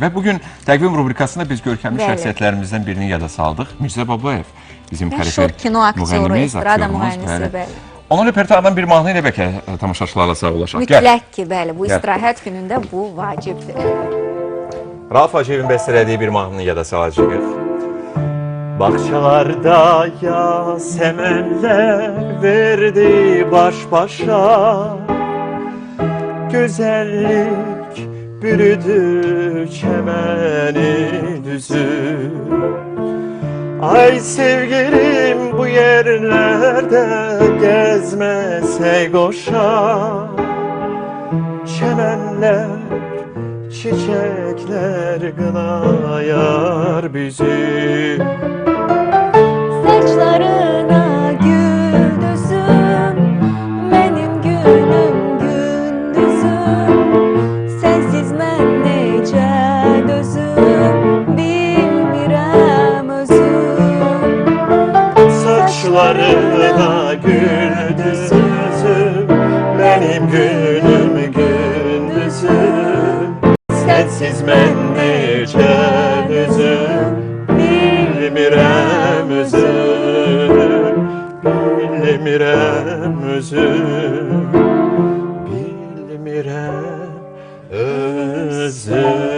ve bugün təqvim rubrikasında biz görkəmli şəxsiyyətlərimizdən birini yada saldıq. Mirzə Babayev bizim aktyoru, müğənnimiz, aktyorumuz. Onun repertuarından bir mahnı ilə bəlkə e, tamaşaçılarla sağollaşaq. Mütləq ki, bəli, bu istirahət günündə bu vacibdir. Rauf Hacıyevin bəstələdiyi bir mahnını yada salacağıq. Bahçalarda yasemenler verdi baş başa Güzellik bürüdü çemeni düzü Ay sevgilim bu yerlerde gezmesey koşa Çemenler, çiçekler gınayar bizi ben nece dözüm Bilmirəm özüm Saçlarına güldüzüm Benim günüm gündüzüm Sensiz ben nece düzüm Bilmirəm özüm Bilmirəm özüm Bilmirəm özüm